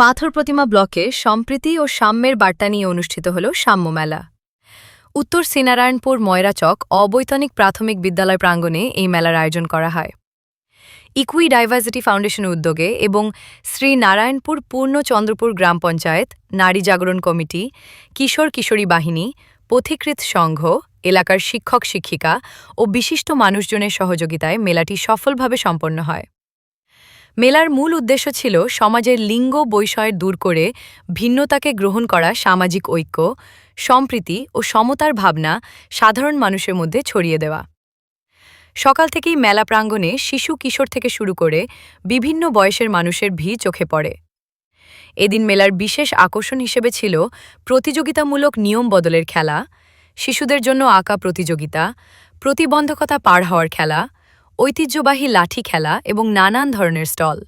পাথর প্রতিমা ব্লকে সম্প্রীতি ও সাম্যের বার্তা নিয়ে অনুষ্ঠিত হল সাম্য মেলা। উত্তর সিনারায়ণপুর ময়রাচক অবৈতনিক প্রাথমিক বিদ্যালয় প্রাঙ্গণে এই মেলার আয়োজন করা হয়। ইকুই ডাইভার্সিটি ফাউন্ডেশনের উদ্যোগে এবং শ্রী নারায়ণপুর পূর্ণ চন্দ্রপুর গ্রাম পঞ্চায়েত নারী জাগরণ কমিটি, কিশোর কিশোরী বাহিনী পথিকৃত সংঘ, এলাকার শিক্ষক শিক্ষিকা ও বিশিষ্ট মানুষজনের সহযোগিতায় মেলাটি সফলভাবে সম্পন্ন হয়। মেলার মূল উদ্দেশ্য ছিল সমাজের লিঙ্গ বৈষয় দূর করে ভিন্নতাকে গ্রহণ করা সামাজিক ঐক্য, সম্প্রীতি ও সমতার ভাবনা সাধারণ মানুষের মধ্যে ছড়িয়ে দেওয়া। সকাল থেকেই মেলা প্রাঙ্গণে শিশু কিশোর থেকে শুরু করে বিভিন্ন বয়সের মানুষের ভিড় চোখে পড়ে। এদিন মেলার বিশেষ আকর্ষণ হিসেবে ছিল প্রতিযোগিতামূলক নিয়ম বদলের খেলা, শিশুদের জন্য আঁকা প্রতিযোগিতা, প্রতিবন্ধকতা পার হওয়ার খেলা ঐতিহ্যবাহী লাঠি খেলা এবং নানান ধরনের স্টল।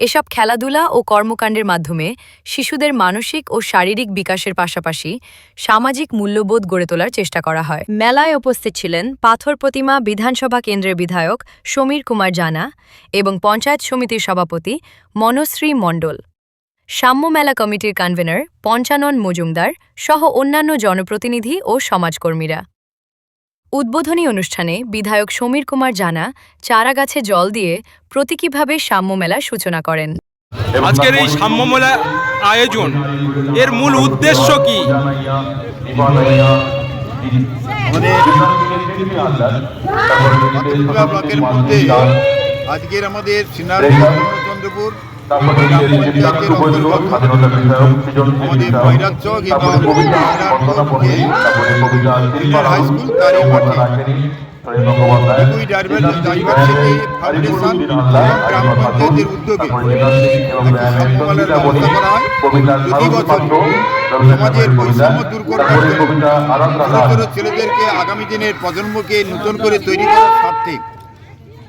এসব খেলাধুলা ও কর্মকাণ্ডের মাধ্যমে শিশুদের মানসিক ও শারীরিক বিকাশের পাশাপাশি সামাজিক মূল্যবোধ গড়ে তোলার চেষ্টা করা হয়। মেলায় উপস্থিত ছিলেন পাথর প্রতিমা বিধানসভা কেন্দ্রের বিধায়ক সমীর কুমার জানা এবং পঞ্চায়েত সমিতির সভাপতি মনশ্রী মণ্ডল। সাম্য মেলা কমিটির কনভেনর পঞ্চানন মজুমদার সহ অন্যান্য জনপ্রতিনিধি ও সমাজকর্মীরা। উদ্বোধনী অনুষ্ঠানে বিধায়ক সমীর কুমার জানা চারাগাছে জল দিয়ে প্রতীকীভাবে সাম্য মেলার সূচনা করেন। আজকের এই সাম্যমেলা আয়োজন এর মূল উদ্দেশ্য কি? ব্লকের মধ্যে আজকের আমাদের সিনার চন্দ্রপুর পঞ্চায়েতের অন্তর্গত আমাদের এবং হাই স্কুল তারই মাঠে দুই ডাইভার্সিটি ফাউন্ডেশন গ্রাম পঞ্চায়েতের উদ্যোগে সম্মেলনের ব্যবস্থা করা হয় প্রতি বছর সমাজের বৈষম্য দূর করার জন্য ছোট ছোট ছেলেদেরকে আগামী দিনের প্রজন্মকে নতুন করে তৈরি করার স্বার্থে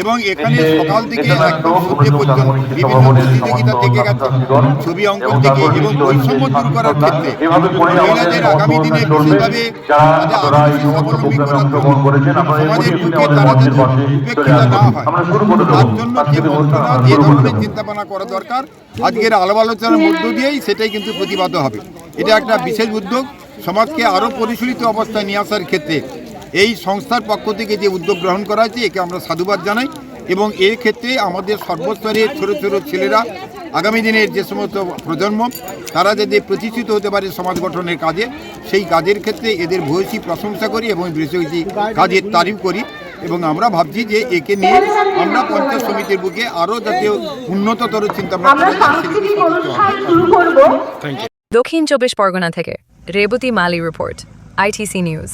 এবং এখানে সকাল থেকে একদম সন্ধ্যে পর্যন্ত। বিভিন্ন প্রতিযোগিতা থেকে গেছে ছবি অঙ্কন থেকে এবং বৈষম্য দূর করার ক্ষেত্রে মহিলাদের আগামী দিনে বিশেষভাবে সমাজের বুকে তারা যাতে উপেক্ষিত না হয় তার জন্য যে মন্ত্রণা যে ধরনের চিন্তা ভাবনা করা দরকার আজকের আলাপ আলোচনার মধ্য দিয়েই সেটাই কিন্তু প্রতিবাদ হবে। এটা একটা বিশেষ উদ্যোগ। সমাজকে আরও পরিচালিত অবস্থায় নিয়ে আসার ক্ষেত্রে এই সংস্থার পক্ষ থেকে যে উদ্যোগ গ্রহণ করা হয়েছে একে আমরা সাধুবাদ জানাই এবং এর ক্ষেত্রে আমাদের সর্বস্তরের ছোট ছোট ছেলেরা আগামী দিনের যে সমস্ত প্রজন্ম তারা যাতে প্রতিষ্ঠিত হতে পারে সমাজ গঠনের কাজে সেই কাজের ক্ষেত্রে এদের ভূয়সী প্রশংসা করি এবং বিশেষী কাজের তারিফ করি এবং আমরা ভাবছি যে একে নিয়ে আমরা পঞ্চায়েত সমিতির বুকে আরও যাতে উন্নততর চিন্তা দক্ষিণ চব্বিশ পরগনা থেকে Rebati Mali report ITC news